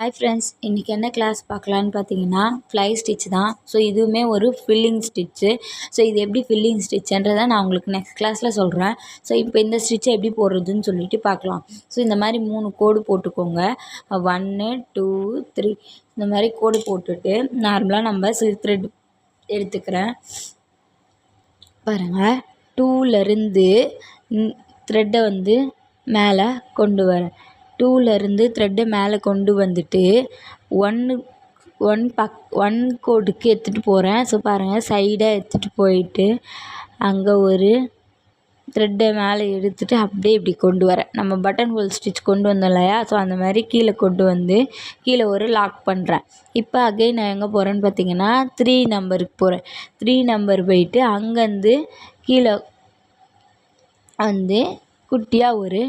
Hi friends இன்றைக்கி என்ன class பார்க்கலான்னு பார்த்தீங்கன்னா ஃப்ளை ஸ்டிச் தான். ஸோ இதுவுமே ஒரு ஃபில்லிங் ஸ்டிச்சு ஸோ இது எப்படி ஃபில்லிங் ஸ்டிச்சுன்றதை நான் உங்களுக்கு நெக்ஸ்ட் கிளாஸில் சொல்கிறேன் ஸோ இப்போ இந்த ஸ்டிச்சை எப்படி போடுறதுன்னு சொல்லிட்டு பார்க்கலாம். ஸோ இந்த மாதிரி மூணு கோடு போட்டுக்கோங்க. ஒன்று டூ த்ரீ இந்த மாதிரி கோடு போட்டுட்டு நார்மலாக நம்ம சில்க் த்ரெட் எடுத்துக்கிறேன். பாருங்கள் டூலேருந்து த்ரெட்டை வந்து மேலே கொண்டு வரேன். டூலேருந்து த்ரெட்டை மேலே கொண்டு வந்துட்டு ஒன்று ஒன் பக் ஒன் கோடுக்கு எடுத்துகிட்டு போகிறேன் ஸோ பாருங்கள் சைடாக எடுத்துகிட்டு போயிட்டு அங்கே ஒரு த்ரெட்டை மேலே எடுத்துகிட்டு அப்படியே இப்படி கொண்டு வரேன். நம்ம பட்டன் ஹோல் ஸ்டிச் கொண்டு வந்தோம் இல்லையா? ஸோ அந்த மாதிரி கீழே கொண்டு வந்து கீழே ஒரு லாக் பண்ணுறேன் இப்போ அகைன் நான் எங்கே போகிறேன்னு பார்த்தீங்கன்னா த்ரீ நம்பருக்கு போகிறேன் த்ரீ நம்பர் போயிட்டு அங்கேருந்து கீழே வந்து குட்டியாக ஒரு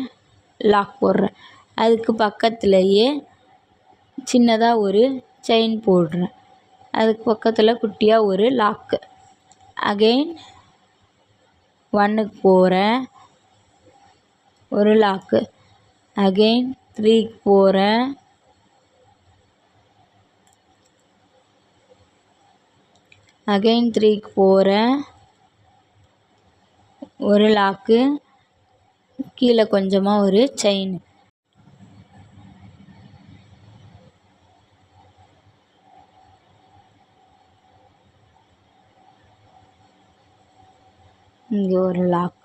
லாக் போடுறேன். அதுக்கு பக்கத்துலேயே சின்னதாக ஒரு செயின் போடுறேன். அதுக்கு பக்கத்தில் குட்டியாக ஒரு லாக்கு அகைன் ஒன்றுக்கு போகிறேன் ஒரு லாக்கு அகைன் த்ரீக்கு போகிறேன் அகைன் த்ரீக்கு போகிறேன் ஒரு லாக்கு கீழே கொஞ்சமாக ஒரு செயின் இங்கே ஒரு லாக்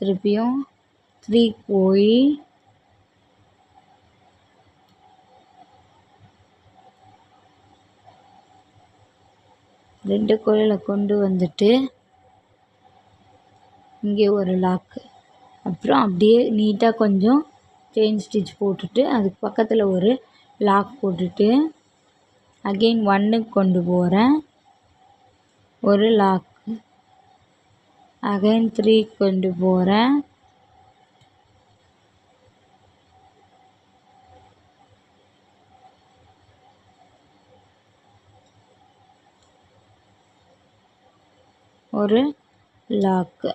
திருப்பியும் த்ரீ போய் ரெண்டு கோயில கொண்டு வந்துட்டு இங்கே ஒரு லாக்கு அப்புறம் அப்படியே நீட்டாக கொஞ்சம் செயின் ஸ்டிச் போட்டுட்டு அதுக்கு பக்கத்தில் ஒரு லாக் போட்டுட்டு அகெயின் ஒன்றுக்கு கொண்டு போகிறேன் ஒரு லாக் அகைன் த்ரீ கொண்டு போகிறேன் ஒரு லாக்கு.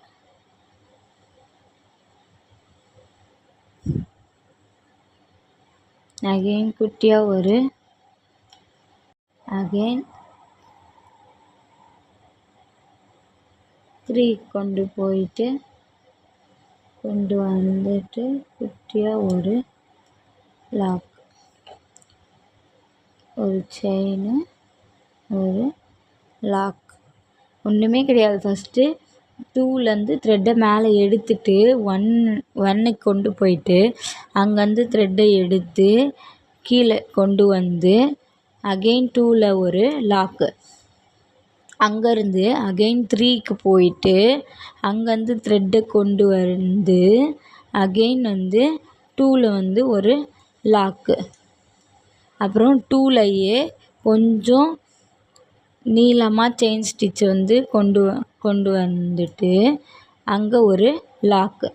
அகைன் குட்டியாக ஒரு அகைன் த்ரீ கொண்டு போயிட்டு கொண்டு வந்துட்டு குட்டியாக ஒரு லாக் ஒரு செயின் ஒரு லாக் ஒன்றுமே கிடையாது. ஃபஸ்ட்டு டூலேருந்து த்ரெட்டை மேலே எடுத்துட்டு ஒன் ஒன்னுக்கு கொண்டு போயிட்டு அங்கேருந்து த்ரெட்டை எடுத்து கீழே கொண்டு வந்து அகெயின் டூவில் ஒரு லாக்கு அங்கேருந்து அகைன் த்ரீக்கு போயிட்டு அங்கேருந்து த்ரெட்டை கொண்டு வந்து அகைன் வந்து டூவில் வந்து ஒரு லாக்கு அப்புறம் டூலையே கொஞ்சம் நீளமாக செயின் ஸ்டிச் வந்து கொண்டு கொண்டு வந்துட்டு அங்கே ஒரு லாக்கு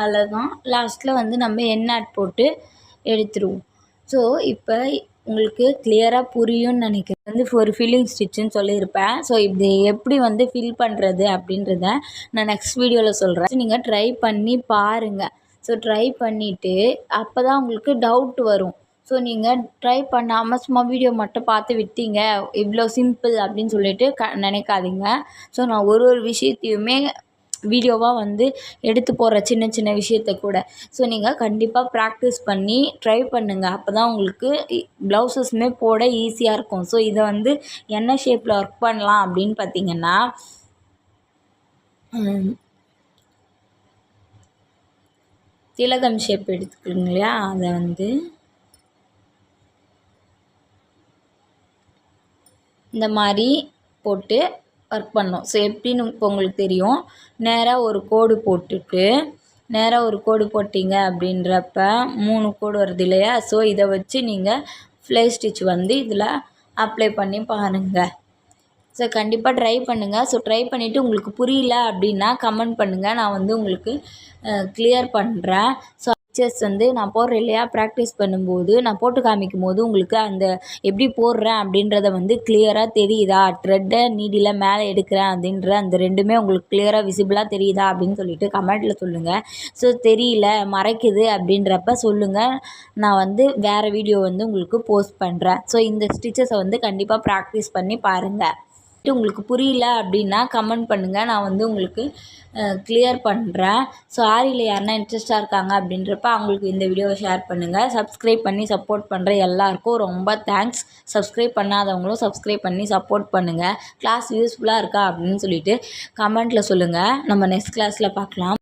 அவ்வளோதான் லாஸ்ட்டில் வந்து நம்ம எண்ணாட் போட்டு எடுத்துருவோம். ஸோ இப்போ உங்களுக்கு கிளியராக புரியும்னு நினைக்கிறேன். வந்து ஒரு ஃபில்லிங் ஸ்டிச்சுன்னு சொல்லியிருப்பேன். ஸோ இது எப்படி வந்து ஃபில் பண்ணுறது அப்படின்றத நான் நெக்ஸ்ட் வீடியோவில் சொல்கிறேன் நீங்கள் ட்ரை பண்ணி பாருங்கள் ஸோ ட்ரை பண்ணிவிட்டு அப்போ தான் உங்களுக்கு டவுட் வரும். ஸோ நீங்கள் ட்ரை பண்ணாமல் சும்மா வீடியோ மட்டும் பார்த்து விட்டீங்க. இவ்வளோ சிம்பிள் அப்படின்னு சொல்லிட்டு க நினைக்காதீங்க. ஸோ நான் ஒரு ஒரு விஷயத்தையுமே வீடியோவாக வந்து எடுத்து போடுற சின்ன சின்ன விஷயத்த கூட. ஸோ நீங்கள் கண்டிப்பாக ப்ராக்டிஸ் பண்ணி ட்ரை பண்ணுங்கள் அப்போ தான் உங்களுக்கு ப்ளவுஸஸுமே போட ஈஸியாக இருக்கும். ஸோ இதை வந்து என்ன ஷேப்பில் ஒர்க் பண்ணலாம் அப்படின்னு பார்த்தீங்கன்னா திலகம் ஷேப் எடுத்துக்கோங்க இல்லையா? அதை வந்து இந்த மாதிரி போட்டு ஒர்க் பண்ணோம். ஸோ எப்படின்னு இப்போ உங்களுக்கு தெரியும். நேராக ஒரு கோடு போட்டுட்டு நேராக ஒரு கோடு போட்டிங்க அப்படின்றப்ப மூணு கோடு வருது இல்லையா? ஸோ இதை வச்சு நீங்கள் ஃப்ளே ஸ்டிச் வந்து இதில் அப்ளை பண்ணி பாருங்கள் ஸோ கண்டிப்பாக ட்ரை பண்ணுங்கள் ஸோ ட்ரை பண்ணிவிட்டு உங்களுக்கு புரியல அப்படின்னா கமெண்ட் பண்ணுங்கள் நான் வந்து உங்களுக்கு கிளியர் பண்ணுறேன் ஸோ பிக்சர்ஸ் வந்து நான் போடுறேன் இல்லையா? ப்ராக்டிஸ் பண்ணும்போது நான் போட்டு காமிக்கும் போது உங்களுக்கு அந்த எப்படி போடுறேன் அப்படின்றத வந்து கிளியராக தெரியுதா? த்ரெட்டை நீடியில் மேலே எடுக்கிறேன் அப்படின்ற அந்த ரெண்டுமே உங்களுக்கு கிளியராக விசிபிளாக தெரியுதா? அப்படின்னு சொல்லிட்டு கமெண்ட்டில் சொல்லுங்கள் ஸோ தெரியல மறைக்குது அப்படின்றப்ப சொல்லுங்கள் நான் வந்து வேறு வீடியோ வந்து உங்களுக்கு போஸ்ட் பண்ணுறேன் ஸோ இந்த ஸ்டிச்சஸை வந்து கண்டிப்பாக ப்ராக்டிஸ் பண்ணி பாருங்கள் உங்களுக்கு புரியல அப்படின்னா கமெண்ட் பண்ணுங்கள் நான் வந்து உங்களுக்கு கிளியர் பண்ணுறேன் ஸோ ஆரியில் யாருன்னா இன்ட்ரெஸ்ட்டாக இருக்காங்க அப்படின்றப்ப அவங்களுக்கு இந்த வீடியோவை ஷேர் பண்ணுங்கள் சப்ஸ்கிரைப் பண்ணி சப்போர்ட் பண்ணுற எல்லாருக்கும் ரொம்ப தேங்க்ஸ் சப்ஸ்கிரைப் பண்ணாதவங்களும் சப்ஸ்கிரைப் பண்ணி சப்போர்ட் பண்ணுங்கள் கிளாஸ் யூஸ்ஃபுல்லாக இருக்கா அப்படின்னு சொல்லிட்டு கமெண்ட்டில் சொல்லுங்கள் நம்ம நெக்ஸ்ட் கிளாஸில் பார்க்கலாம்.